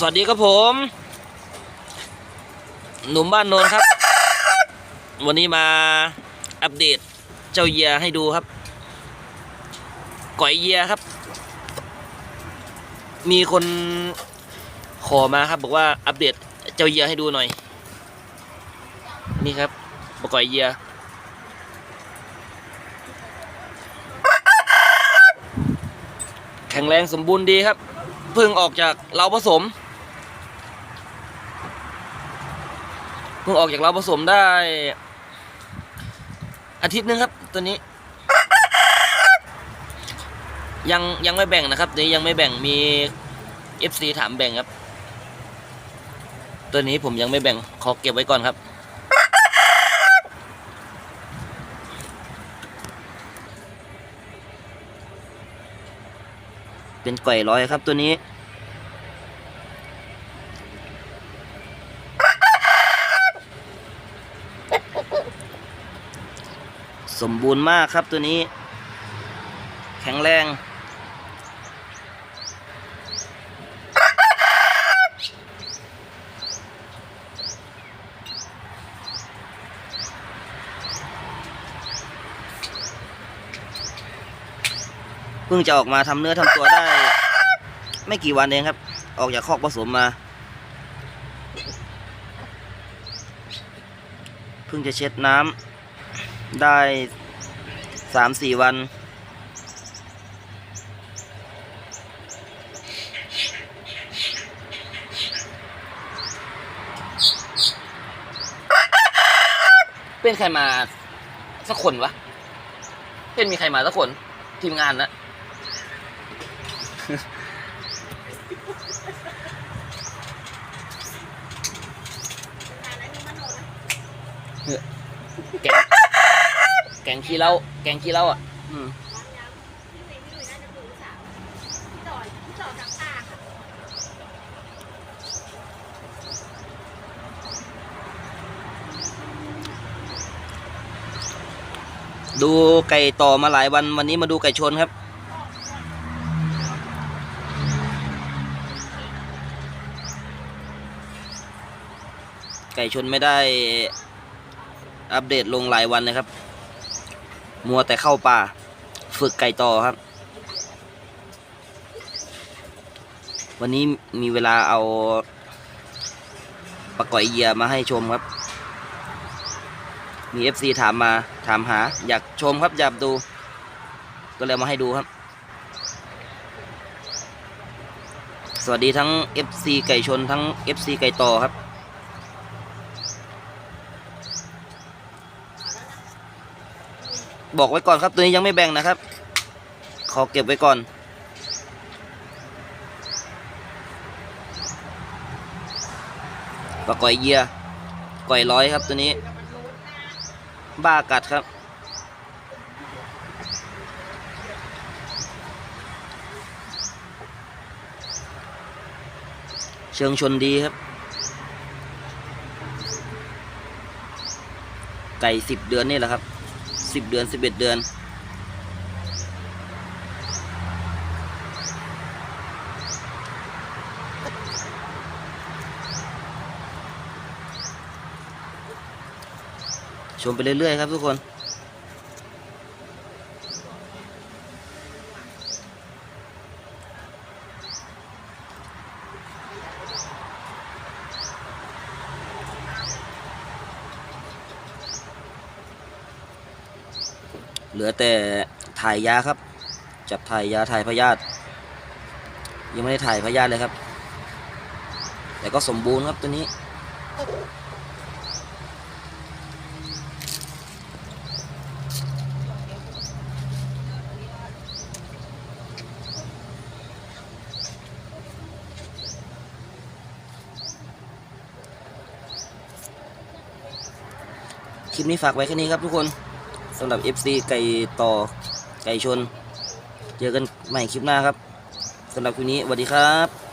สวัสดีครับผม หนุ่มบ้านโนนครับ วันนี้มาอัปเดตเจ้าเยียให้ดูครับก่อยเยียครับ มีคนขอมาครับ บอกว่าอัปเดตเจ้าเยียให้ดูหน่อย นี่ครับก่อยเยียแข็งแรงสมบูรณ์ดีครับเพิ่งออกจากเล้าผสม พิ่งออกจากเล้าผสมได้ อาทิตย์หนึงครับ ตัวนี้ ยังยังไม่แบ่งนะครับตัวนี้ยังไม่แบ่งมี FC ถามแบ่งครับ ตัวนี้ผมยังไม่แบ่งขอเก็บไว้ก่อนครับเป็นก่อยร้อยครับตัวนี้ สมบูรณ์มากครับตัวนี้ แข็งแรง เพิ่งจะออกมาทำเนื้อทำตัวได้ ไม่กี่วันเองครับ ออกจากคอกผสมมาเพิ่งจะเช็ดน้ำ ได้สามสี่วัน เป็นใครมาสักคนวะ เป็นมีใครมาสักคน ทีมงานนะแกง แกงขี้เล้าแกงขี้เล้าอะอืมดูไก่ต่อมาหลายวันวันนี้มาดูไก่ชนครับ ไก่ชนไม่ได้อัปเดตลงหลายวันนะครับ มัวแต่เข้าป่า ฝึกไก่ต่อครับ วันนี้มีเวลาเอาปลาก่อยเยียมาให้ชมครับ มี FC ถามมาถามหา อยากชมครับอยากดู ก็เลยมาให้ดูครับ สวัสดีทั้ง FC ไก่ชนทั้ง FC ไก่ต่อครับ บอกไว้ก่อนครับตัวนี้ยังไม่แบ่งนะครับ ขอเก็บไว้ก่อนปลาก่อยเยียก่อยร้อยครับตัวนี้ บ้ากัดครับ เชิงชนดีครับ ไก่สิบเดือนนี่แหละครับ สิบเดือนสิบเอ็ดเดือน ชมไปเรื่อยๆครับทุกคน เหลือแต่ถ่ายยาครับ จับถ่ายยาถ่ายพยาธิยังไม่ได้ถ่ายพยาธิเลยครับ แต่ก็สมบูรณ์ครับตัวนี้ คลิปนี้ฝากไว้แค่นี้ครับทุกคน สำหรับ FC ไก่ต่อไก่ชน เจอกันใหม่คลิปหน้าครับสำหรับคลิปนี้สวัสดีครับ